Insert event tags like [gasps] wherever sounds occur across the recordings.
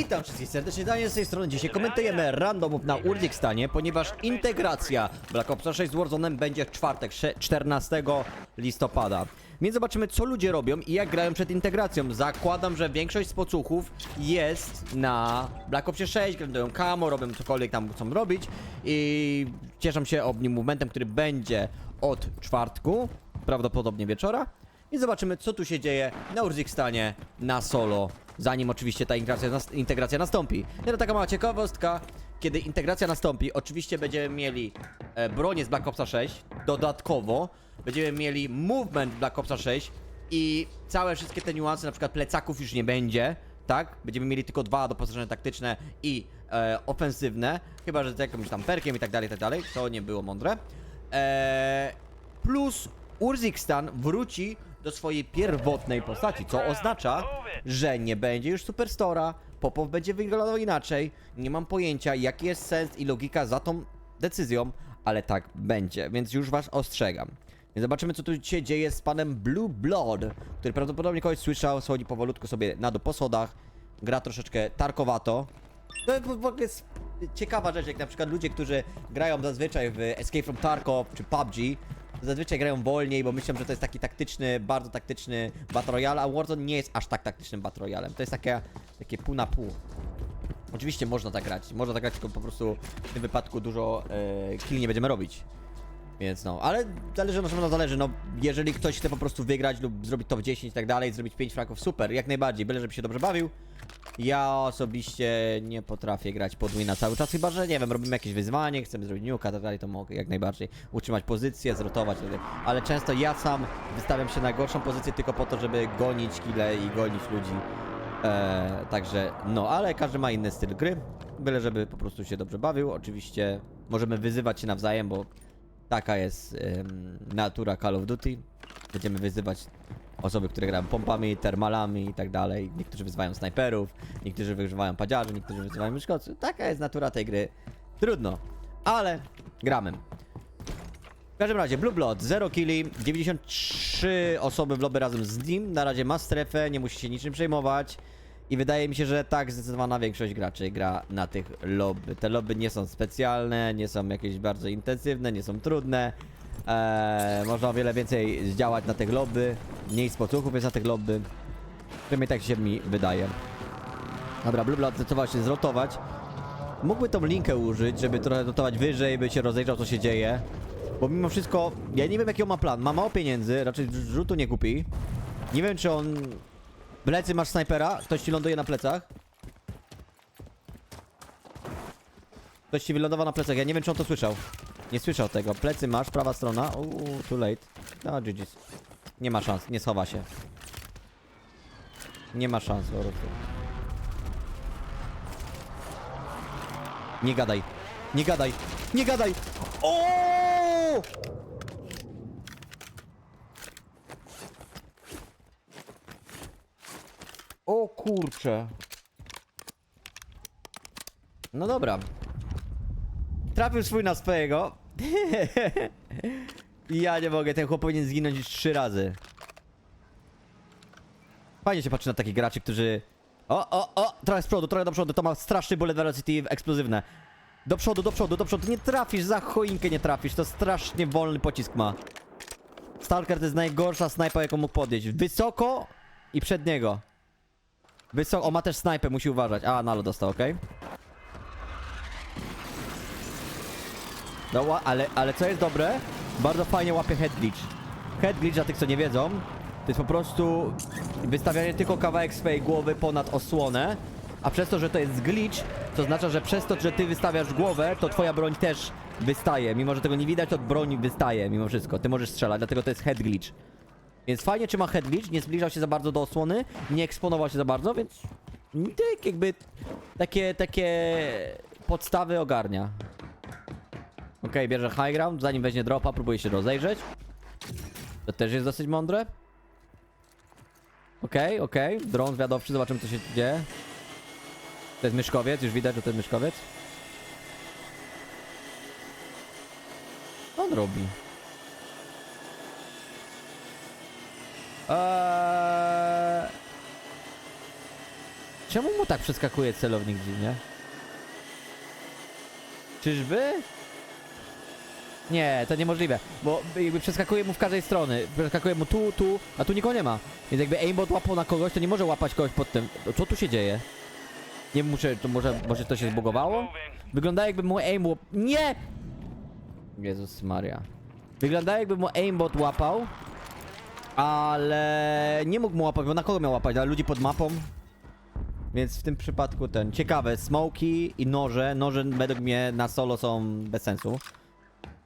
Witam wszystkich serdecznie, Daniel z tej strony. Dzisiaj komentujemy randomów na Urdzikstanie, ponieważ integracja Black Opsa 6 z Warzone'em będzie w czwartek, sze- 14 listopada. Więc zobaczymy, co ludzie robią i jak grają przed integracją. Zakładam, że większość z pocuchów jest na Black Opsie 6, grają camo, robią cokolwiek tam chcą robić i cieszą się obnim momentem, który będzie od czwartku, prawdopodobnie wieczora. I zobaczymy, co tu się dzieje na Urzykstanie na solo, zanim oczywiście ta integracja, integracja nastąpi. No to taka mała ciekawostka, kiedy integracja nastąpi, oczywiście będziemy mieli e, z Black Opsa 6, dodatkowo będziemy mieli movement Black Opsa 6 i całe wszystkie te niuanse, na przykład plecaków już nie będzie, tak? Będziemy mieli tylko dwa doposażenia taktyczne i e, ofensywne, chyba że z jakimś tam perkiem i tak dalej, i tak dalej, to nie było mądre. Eee, plus Urzikstan wróci do swojej pierwotnej postaci, co oznacza, że nie będzie już Superstora, Popow będzie wyglądał inaczej, nie mam pojęcia jaki jest sens i logika za tą decyzją, ale tak będzie, więc już was ostrzegam. Więc zobaczymy co tu się dzieje z panem Blue Blood, który prawdopodobnie kogoś słyszał, schodzi powolutku sobie na dół po schodach, gra troszeczkę tarkowato, to w w ogóle jest ciekawa rzecz, jak na przykład ludzie, którzy grają zazwyczaj w Escape from Tarkov czy PUBG, zazwyczaj grają wolniej, bo myślą, że to jest taki taktyczny, bardzo taktyczny Battle Royale, a Warzone nie jest aż tak taktycznym Battle Royalem. To jest takie, takie pół na pół. Oczywiście można tak grać, można tak grać, tylko po prostu w tym wypadku dużo e, kill nie będziemy robić. Więc no, ale zależy, czym to zależy, no jeżeli ktoś chce po prostu wygrać lub zrobić top 10 i tak dalej, zrobić 5 fraków, super, jak najbardziej, byle żeby się dobrze bawił. Ja osobiście nie potrafię grać pod cały czas, chyba że nie wiem, robimy jakieś wyzwanie, chcemy zrobić nuka, tak dalej, to mogę jak najbardziej utrzymać pozycję, zrotować, tak dalej. ale często ja sam wystawiam się na gorszą pozycję tylko po to, żeby gonić kile i gonić ludzi. Eee, także no, ale każdy ma inny styl gry, byle żeby po prostu się dobrze bawił. Oczywiście możemy wyzywać się nawzajem, bo taka jest em, natura Call of Duty. Będziemy wyzywać osoby, które grają pompami, termalami i tak dalej. Niektórzy wyzywają snajperów, niektórzy wyzywają padziarzy, niektórzy wyzywają myszkowców. Taka jest natura tej gry. Trudno, ale gramy. W każdym razie, Blue Blood, 0 killi, 93 osoby w lobby razem z nim. Na razie ma strefę, nie musi się niczym przejmować. I wydaje mi się, że tak zdecydowana większość graczy gra na tych lobby. Te lobby nie są specjalne, nie są jakieś bardzo intensywne, nie są trudne. Eee, można o wiele więcej zdziałać na tych lobby. Mniej spocuchów jest na tych lobby. Przynajmniej tak się mi wydaje. Dobra, Blue Blood zdecydował się zrotować. Mógłby tą linkę użyć, żeby trochę dotować wyżej, by się rozejrzał co się dzieje. Bo mimo wszystko, ja nie wiem jaki on ma plan. Ma mało pieniędzy, raczej rzutu nie kupi. Nie wiem czy on... Plecy masz snajpera? Ktoś ci ląduje na plecach? Ktoś ci wylądował na plecach, ja nie wiem czy on to słyszał. Nie słyszał tego. Plecy masz, prawa strona. Uuu, too late. No, GG's. Nie ma szans, nie schowa się. Nie ma szans po. Nie gadaj. Nie gadaj. Nie gadaj. O! O kurcze. No dobra. Trafił swój na swojego. [laughs] ja nie mogę, ten chłop powinien zginąć już trzy razy. Fajnie się patrzy na takich graczy, którzy... O, o, o! Trochę z przodu, trochę do przodu, to ma straszny bullet velocity eksplozywne. Do przodu, do przodu, do przodu. Nie trafisz, za choinkę nie trafisz, to strasznie wolny pocisk ma. Stalker to jest najgorsza snajpa, jaką mógł podjeść. Wysoko i przed niego. Wysoko, o ma też snajpę, musi uważać. A, nalo dostał, okej. No, ła- ale, ale co jest dobre? Bardzo fajnie łapie head glitch. Head glitch, dla tych co nie wiedzą, to jest po prostu wystawianie tylko kawałek swojej głowy ponad osłonę, a przez to, że to jest glitch, to oznacza, że przez to, że ty wystawiasz głowę, to twoja broń też wystaje. Mimo, że tego nie widać, to broń wystaje mimo wszystko. Ty możesz strzelać, dlatego to jest head glitch. Więc fajnie trzyma head glitch, nie zbliżał się za bardzo do osłony, nie eksponował się za bardzo, więc tak jakby takie, takie podstawy ogarnia. Okej, bierze high ground, zanim weźmie dropa, próbuje się rozejrzeć. To też jest dosyć mądre. Okej, okej, dron zwiadowczy, zobaczymy co się dzieje. To jest myszkowiec, już widać, że to jest myszkowiec. Co on robi? Eee... Czemu mu tak przeskakuje celownik dziwnie? Czyżby? Nie, to niemożliwe, bo jakby przeskakuje mu w każdej strony. Przeskakuje mu tu, tu, a tu nikogo nie ma. Więc jakby aimbot łapał na kogoś, to nie może łapać kogoś pod tym. Co tu się dzieje? Nie muszę, to może, może to się zbugowało? Wygląda jakby mu aim łap... Nie! Jezus Maria. Wygląda jakby mu aimbot łapał, ale nie mógł mu łapać, bo na kogo miał łapać? Na ludzi pod mapą? Więc w tym przypadku ten. Ciekawe, smoki i noże. Noże według mnie na solo są bez sensu.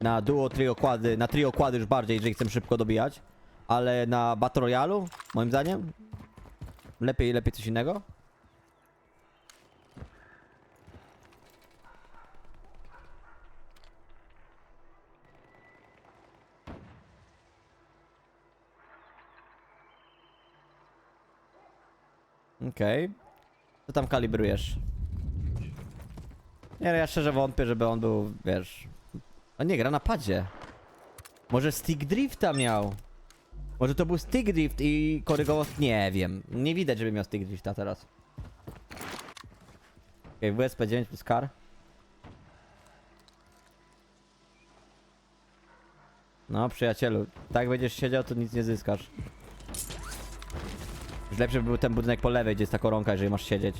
Na duo, trio, kłady, na trio kłady już bardziej, jeżeli chcę szybko dobijać. Ale na Battle Royale, moim zdaniem, lepiej, lepiej coś innego. Okej. Co tam kalibrujesz? Nie, no ja szczerze wątpię, żeby on był, wiesz... A nie, gra na padzie. Może stick drifta miał? Może to był stick drift i korygował... Nie wiem. Nie widać, żeby miał stick drifta teraz. Okej, okay, WSP9 plus car. No, przyjacielu, tak będziesz siedział, to nic nie zyskasz. Lepszy by był ten budynek po lewej, gdzie jest ta koronka, jeżeli masz siedzieć.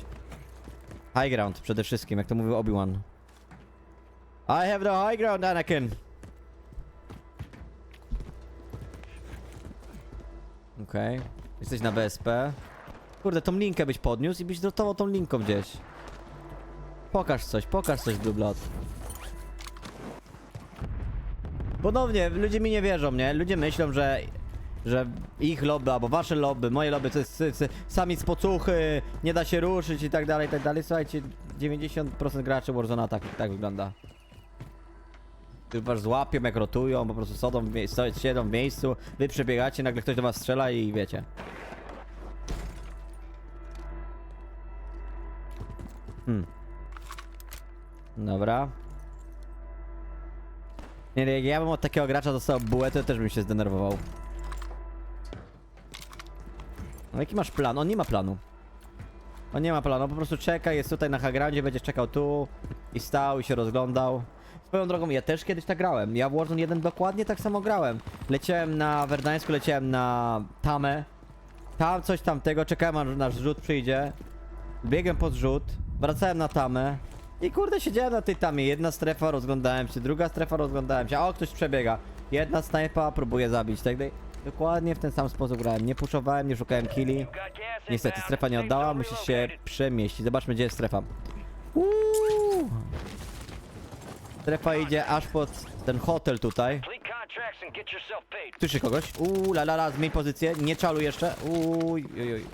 High ground przede wszystkim, jak to mówił Obi-Wan. I have the high ground, Anakin! Okej. Jesteś na BSP. Kurde, tą linkę byś podniósł i byś dotował tą linką gdzieś. Pokaż coś, pokaż coś, Blood. Ponownie, ludzie mi nie wierzą, nie? Ludzie myślą, że że ich lobby, albo wasze lobby, moje lobby to jest, to jest sami z pocuchy, nie da się ruszyć i tak dalej, i tak dalej. Słuchajcie, 90% graczy Warzona tak, tak wygląda. Was złapią, jak rotują, po prostu sodą w miejscu, siedzą w miejscu, wy przebiegacie, nagle ktoś do was strzela i wiecie. Hmm. Dobra. Nie, jak ja bym od takiego gracza dostał bułę, to też bym się zdenerwował. No jaki masz plan? On nie ma planu. On nie ma planu, po prostu czeka, jest tutaj na Hagroundzie, będzie czekał tu i stał i się rozglądał. Swoją drogą, ja też kiedyś tak grałem. Ja w Warzone 1 dokładnie tak samo grałem. Leciałem na Verdańsku, leciałem na Tamę. Tam coś tamtego, czekałem aż nasz rzut przyjdzie. Biegłem pod rzut, wracałem na Tamę. I kurde, siedziałem na tej Tamie. Jedna strefa, rozglądałem się, druga strefa, rozglądałem się. O, ktoś przebiega. Jedna snajpa, próbuje zabić, tak dalej. Dokładnie w ten sam sposób grałem. Nie puszowałem, nie szukałem killi. Niestety, strefa nie oddała, musisz się przemieścić. Zobaczmy, gdzie jest strefa. Uuu. Strefa idzie aż pod ten hotel tutaj. Słyszy kogoś? Uuu, la la la, zmień pozycję. Nie czalu jeszcze. Uuu, oj, oj.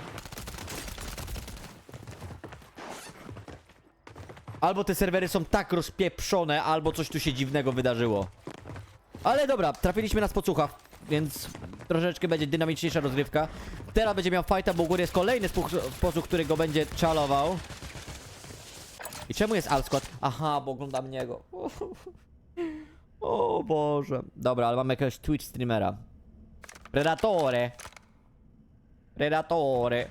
Albo te serwery są tak rozpieprzone, albo coś tu się dziwnego wydarzyło. Ale dobra, trafiliśmy na spocucha, więc troszeczkę będzie dynamiczniejsza rozgrywka. Teraz będzie miał fighta, bo u góry jest kolejny sposób, który go będzie czalował. I czemu jest alt skład? Aha, bo oglądam niego. [laughs] O Boże. Dobra, ale mamy jakiegoś Twitch streamera. Predatore. Predatore.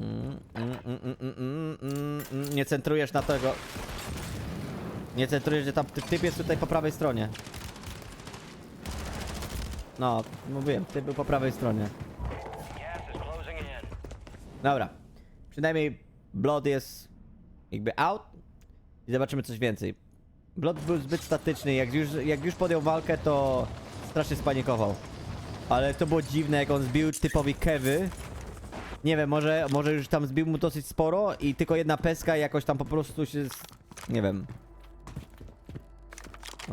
Mm, mm, mm, mm, mm, mm, mm, mm. Nie centrujesz na tego. Nie centrujesz, że tam ty- typ jest tutaj po prawej stronie. No, mówiłem, typ był po prawej stronie. Dobra. Przynajmniej Blood jest jakby out i zobaczymy coś więcej. Blood był zbyt statyczny, jak już, jak już podjął walkę, to strasznie spanikował. Ale to było dziwne, jak on zbił typowi kewy. Nie wiem, może, może już tam zbił mu dosyć sporo i tylko jedna peska jakoś tam po prostu się... Nie wiem.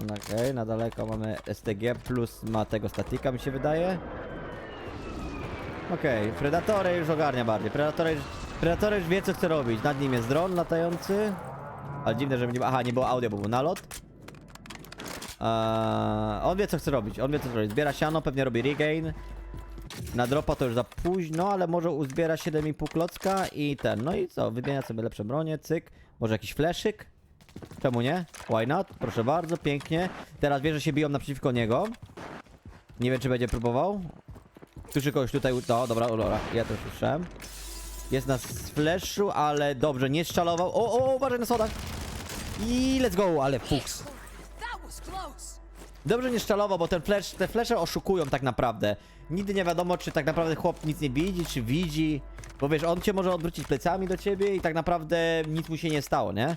Okej, na daleko mamy STG plus ma tego statika mi się wydaje. Okej, Predatory już ogarnia bardziej. Predatory Predatory już wie co chce robić. Nad nim jest dron latający. Ale dziwne, że nie Aha, nie było audio, bo był nalot. Eee, on wie co chce robić. On wie co robić. Zbiera siano, pewnie robi regain. Na dropa to już za późno, ale może uzbiera 7,5 klocka i ten. No i co? Wymienia sobie lepsze bronie, cyk. Może jakiś fleszyk? Czemu nie? Why not? Proszę bardzo, pięknie. Teraz wie, że się biją naprzeciwko niego. Nie wiem, czy będzie próbował. Słyszy kogoś tutaj. No, dobra, dobra, ja też słyszałem. Jest na flashu, ale dobrze, nie szczalował. O, o, uważaj na sodach. I let's go, ale fuks. Dobrze nie szczalował, bo ten flash, te flesze oszukują tak naprawdę. Nigdy nie wiadomo, czy tak naprawdę chłop nic nie widzi, czy widzi. Bo wiesz, on cię może odwrócić plecami do ciebie i tak naprawdę nic mu się nie stało, nie?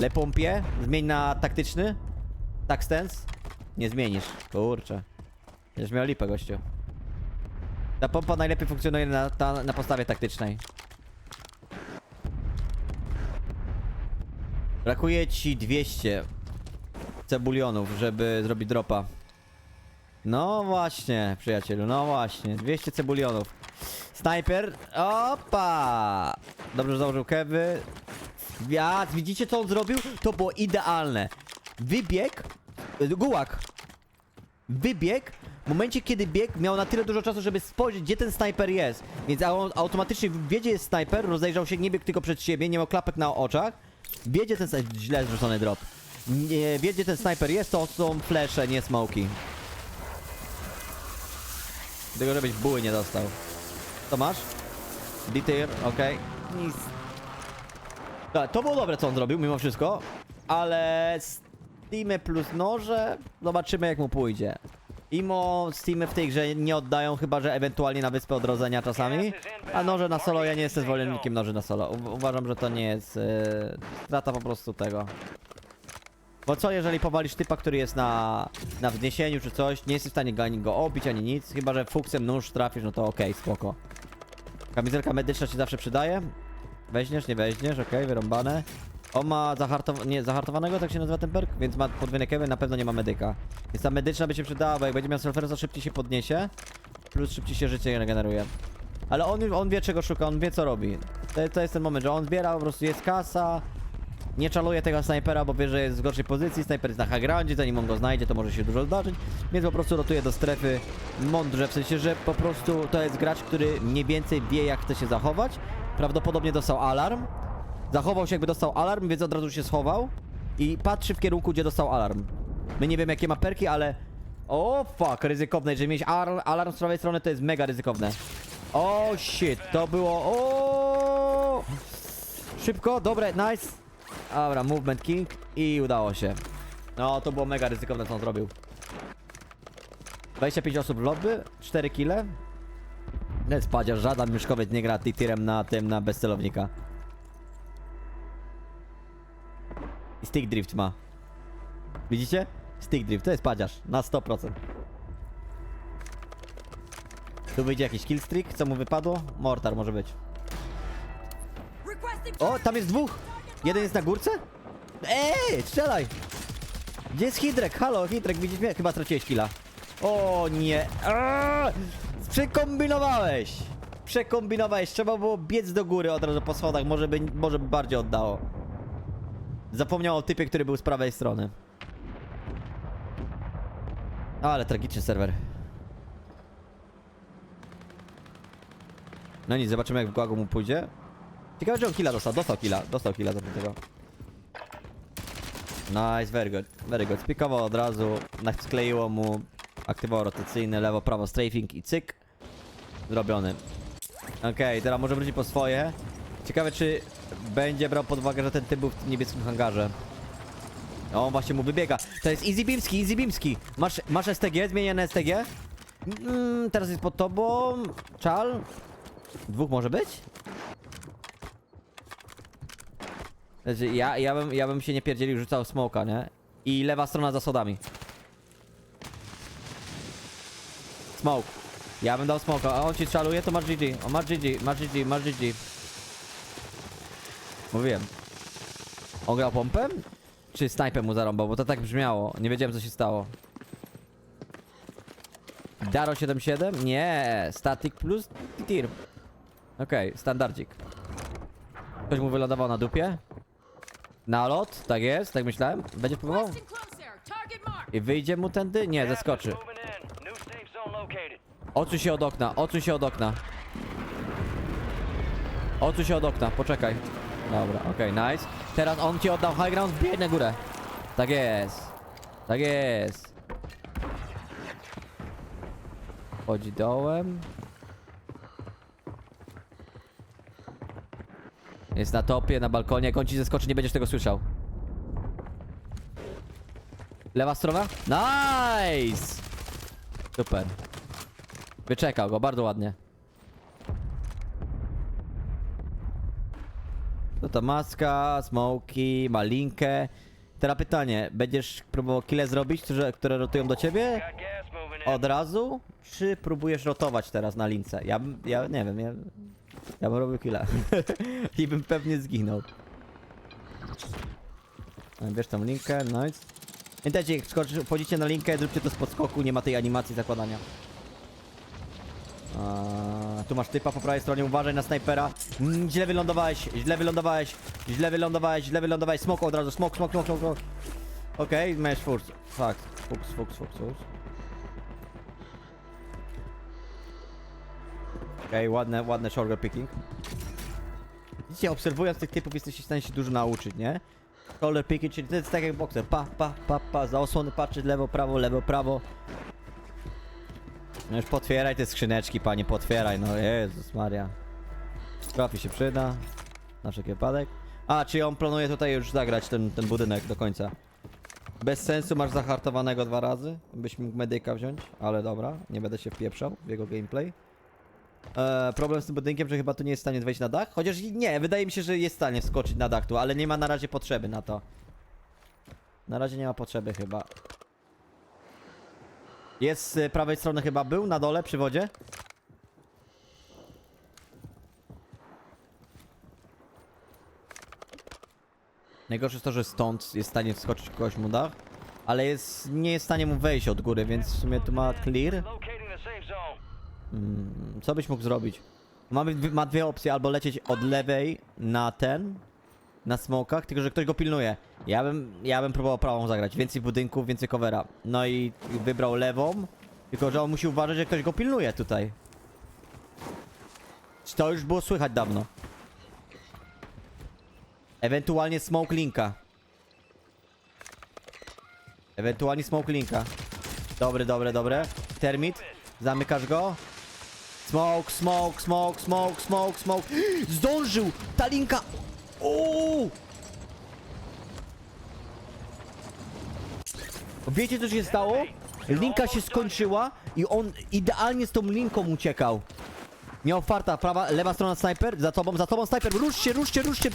Le pompie, zmień na taktyczny. Tak stance. Nie zmienisz. Kurczę. Będziesz miał lipę, gościu. Ta pompa najlepiej funkcjonuje na, ta, na postawie taktycznej. Brakuje ci 200 cebulionów, żeby zrobić dropa. No właśnie, przyjacielu, no właśnie. 200 cebulionów. Snajper. Opa! Dobrze, założył kewy. Ja, widzicie co on zrobił? To było idealne. Wybieg. y, Gułak. Wybieg. W momencie kiedy biegł, miał na tyle dużo czasu, żeby spojrzeć, gdzie ten snajper jest. Więc automatycznie wie, gdzie jest snajper, rozejrzał się, nie biegł tylko przed siebie, nie miał klapek na oczach. Wie, gdzie ten snajper... Źle zrzucony drop. Nie wie, gdzie ten snajper jest, to są flesze, nie smoki. Tylko żebyś buły nie dostał. To masz? Detail, okej. Nic. Tak, to było dobre, co on zrobił, mimo wszystko. Ale Steamy plus noże, zobaczymy jak mu pójdzie. Imo Steamy w tej grze nie oddają, chyba że ewentualnie na Wyspę Odrodzenia czasami. A noże na solo, ja nie jestem zwolennikiem noży na solo. U uważam, że to nie jest yy, strata po prostu tego. Bo co jeżeli powalisz typa, który jest na, na wzniesieniu czy coś, nie jesteś w stanie go, ani go obić, ani nic, chyba że fuksem nóż trafisz, no to okej, spoko. Kamizelka medyczna ci zawsze przydaje? Weźmiesz, nie weźmiesz, okej, wyrąbane. On ma zahartow nie, zahartowanego, tak się nazywa ten perk, więc ma podwójne kewy, na pewno nie ma medyka. Więc ta medyczna by się przydała, bo jak będzie miał surfersa, szybciej się podniesie, plus szybciej się życie regeneruje. Ale on, on wie czego szuka, on wie co robi. To, to jest ten moment, że on zbiera, po prostu jest kasa, nie czaluje tego snajpera, bo wie, że jest w gorszej pozycji, snajper jest na high groundzie, zanim on go znajdzie, to może się dużo zdarzyć, więc po prostu rotuje do strefy mądrze, w sensie, że po prostu to jest gracz, który mniej więcej wie, jak chce się zachować. Prawdopodobnie dostał alarm, zachował się jakby dostał alarm, więc od razu się schował i patrzy w kierunku, gdzie dostał alarm. My nie wiemy, jakie ma perki, ale... O, fuck, ryzykowne, jeżeli mieć alarm, alarm z prawej strony, to jest mega ryzykowne. O, shit, to było... O! Szybko, dobre, nice. Dobra, movement king i udało się. No, to było mega ryzykowne, co on zrobił. 25 osób w lobby, 4 kile. Nie spadziasz, żaden myszkowiec nie gra tirem na tym, na bezcelownika. I stick drift ma. Widzicie? Stick drift, to jest padziarz, na 100%. Tu wyjdzie jakiś killstreak, co mu wypadło? Mortar może być. O, tam jest dwóch! Jeden jest na górce? Ej, strzelaj! Gdzie jest Hidrek? Halo, Hidrek, widzisz mnie? Chyba straciłeś killa. O nie! Aaaa! Przekombinowałeś! Przekombinowałeś, trzeba było biec do góry od razu po schodach, może by, może by bardziej oddało. Zapomniał o typie, który był z prawej strony. Ale tragiczny serwer. No nic, zobaczymy jak w Guagu mu pójdzie. Ciekawe, czy on killa dostał. Dostał killa, dostał killa do tego. Nice, very good, very good. Spikował od razu, skleiło mu, aktywował rotacyjny, lewo, prawo, strafing i cyk. Zrobiony. Okej, teraz może wrócić po swoje. Ciekawe, czy będzie brał pod uwagę, że ten typ był w niebieskim hangarze. On właśnie mu wybiega. To jest Easy Beamski, Easy Beamski. Masz, masz STG, zmienię na STG? Mm, teraz jest pod tobą. Czal? Dwóch może być? Znaczy, ja, ja, bym, ja bym się nie pierdzielił, rzucał smoka, nie? I lewa strona za sodami. Smoke. Ja bym dał smoka, a on ci czaluje, to masz GG. O, masz GG, masz GG, masz GG. Mówiłem. On grał pompem? Czy snajpem mu zarąbał? Bo to tak brzmiało. Nie wiedziałem, co się stało. Daro 77? Nie, static plus tir. Okej, standardzik. Ktoś mu wylądował na dupie? Nalot, tak jest, tak myślałem. Będzie próbował? I wyjdzie mu tędy? Nie, zeskoczy. Odsuń się od okna, odsuń się od okna. Odsuń się od okna, poczekaj. Dobra, okej, nice. Teraz on ci oddał high ground, wbijaj na górę. Tak jest. Tak jest. Chodzi dołem. Jest na topie, na balkonie. Jak on ci zeskoczy, nie będziesz tego słyszał. Lewa strona? Nice! Super. Wyczekał go, bardzo ładnie. To maska, smoki, malinkę. Teraz pytanie, będziesz próbował kile zrobić, które, które rotują do ciebie? Od razu? Czy próbujesz rotować teraz na lince? Ja ja nie wiem, ja, ja bym robił killa. [laughs] I bym pewnie zginął. Bierz tą linkę, nice. Pamiętajcie, jak skoczy- wchodzicie na linkę, zróbcie to z podskoku, nie ma tej animacji zakładania. A, tu masz typa po prawej stronie, uważaj na snajpera. Mm, źle wylądowałeś, źle wylądowałeś, źle wylądowałeś, źle wylądowałeś. Smok od razu, smok, smok, smok, smok. Okej, okay, masz furs. Fakt. Fuks, fuks, fuks, fuks. Okej, ładne, ładne shoulder picking. Widzicie, obserwując tych typów jesteście w stanie się dużo nauczyć, nie? Shoulder picking, czyli to jest tak jak bokser. Pa, pa, pa, pa, za osłony patrzeć lewo, prawo, lewo, prawo. No już potwieraj te skrzyneczki, panie, potwieraj, no Jezus Maria. Trafi się przyda. Na wszelki wypadek. A, czy on planuje tutaj już zagrać ten, ten budynek do końca? Bez sensu masz zahartowanego dwa razy. Byś mógł medyka wziąć, ale dobra, nie będę się wpieprzał w jego gameplay. E, problem z tym budynkiem, że chyba tu nie jest w stanie wejść na dach. Chociaż nie, wydaje mi się, że jest w stanie wskoczyć na dach tu, ale nie ma na razie potrzeby na to. Na razie nie ma potrzeby chyba. Jest z prawej strony chyba był, na dole, przy wodzie. Najgorsze jest to, że stąd jest w stanie wskoczyć kogoś mu dach, ale jest, nie jest w stanie mu wejść od góry, więc w sumie tu ma clear. Mm, co byś mógł zrobić? Mamy, ma dwie opcje, albo lecieć od lewej na ten, na smokach, tylko że ktoś go pilnuje. Ja bym, ja bym próbował prawą zagrać, więcej budynków, więcej covera. No i wybrał lewą, tylko że on musi uważać, że ktoś go pilnuje tutaj. To już było słychać dawno. Ewentualnie smoke linka. Ewentualnie smoke linka. Dobre, dobre, dobre. Termit. Zamykasz go. Smoke, smoke, smoke, smoke, smoke, smoke. [gasps] Zdążył! Ta linka! Uuu! Wiecie co się stało? Linka się skończyła i on idealnie z tą linką uciekał. Miał farta, prawa, lewa strona snajper, za tobą, za tobą snajper, ruszcie, ruszcie, ruszcie!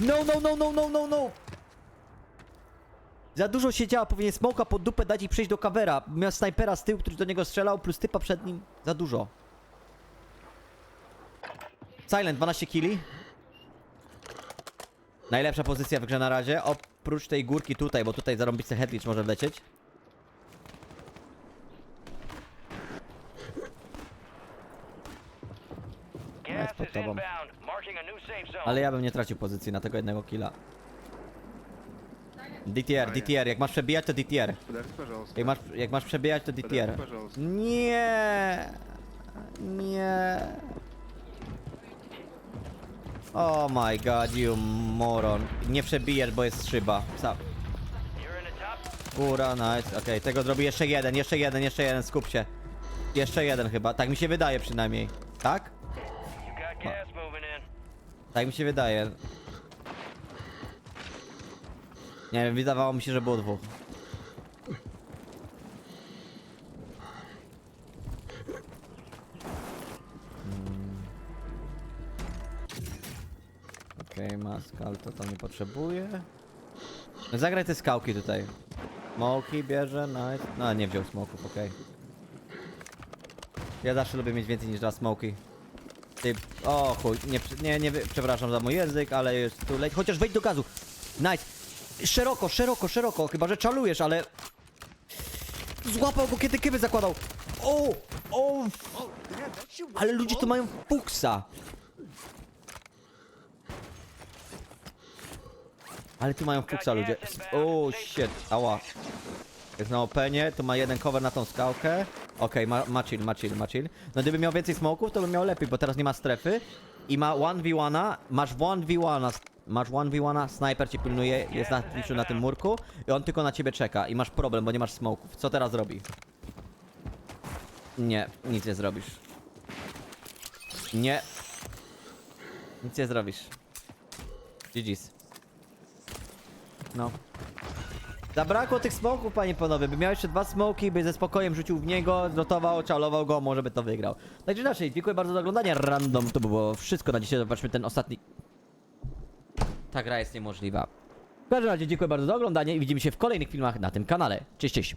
No, no, no, no, no, no, no! Za dużo się działa, powinien smoka pod dupę dać i przejść do covera. Miał snajpera z tyłu, który do niego strzelał, plus typa przed nim. Za dużo. Silent, 12 killi. Najlepsza pozycja w grze na razie, oprócz tej górki tutaj, bo tutaj zarąbisty headwitch może wlecieć. Gas pod is tobą. inbound. Marking a new safe zone. Ale ja bym nie tracił pozycji na tego jednego killa. DTR, DTR, jak masz przebijać to DTR. Подожди, пожалуйста. Jak masz, jak masz przebijać to DTR. Подожди, пожалуйста. Nie, nie. Oh my god, you moron. Nie przebijesz, bo jest szyba. Sa You're in the top. Góra, nice. Okej, tego zrobi jeszcze jeden, jeszcze jeden, jeszcze jeden, skup się. Jeszcze jeden chyba, tak mi się wydaje przynajmniej. Tak? Tak mi się wydaje. Nie wiem, wydawało mi się, że było dwóch. Ale to tam nie potrzebuje. Zagraj te skałki tutaj. Smoki bierze, nice. No, nie wziął smoków, okej. Ja zawsze lubię mieć więcej niż dwa smoki. Ty, o chuj, nie, nie, nie, przepraszam za mój język, ale jest tu leć. Chociaż wejdź do gazu. Nice. Szeroko, szeroko, szeroko, chyba że czalujesz, ale... Złapał go, kiedy kywy zakładał. O, o, ale ludzie tu mają fuksa. Ale tu mają fuksa ludzie. O, shit, ała. Jest na openie, tu ma jeden cover na tą skałkę. Okej, ma, ma chill, ma chill, ma chill. No gdyby miał więcej smoków, to by miał lepiej, bo teraz nie ma strefy. I ma 1v1, masz 1v1, masz 1v1, snajper cię pilnuje, jest na na tym murku i on tylko na ciebie czeka i masz problem, bo nie masz smoków. Co teraz robi? Nie, nic nie zrobisz. Nie. Nic nie zrobisz. GG's. No. Zabrakło tych smoków, panie panowie. By miał jeszcze dwa smoki, by ze spokojem rzucił w niego, zlotował, czalował go, może by to wygrał. Także inaczej, dziękuję bardzo za oglądanie. Random to było wszystko na dzisiaj. Zobaczmy ten ostatni. Ta gra jest niemożliwa. W każdym razie dziękuję bardzo za oglądanie i widzimy się w kolejnych filmach na tym kanale. Cześć, cześć.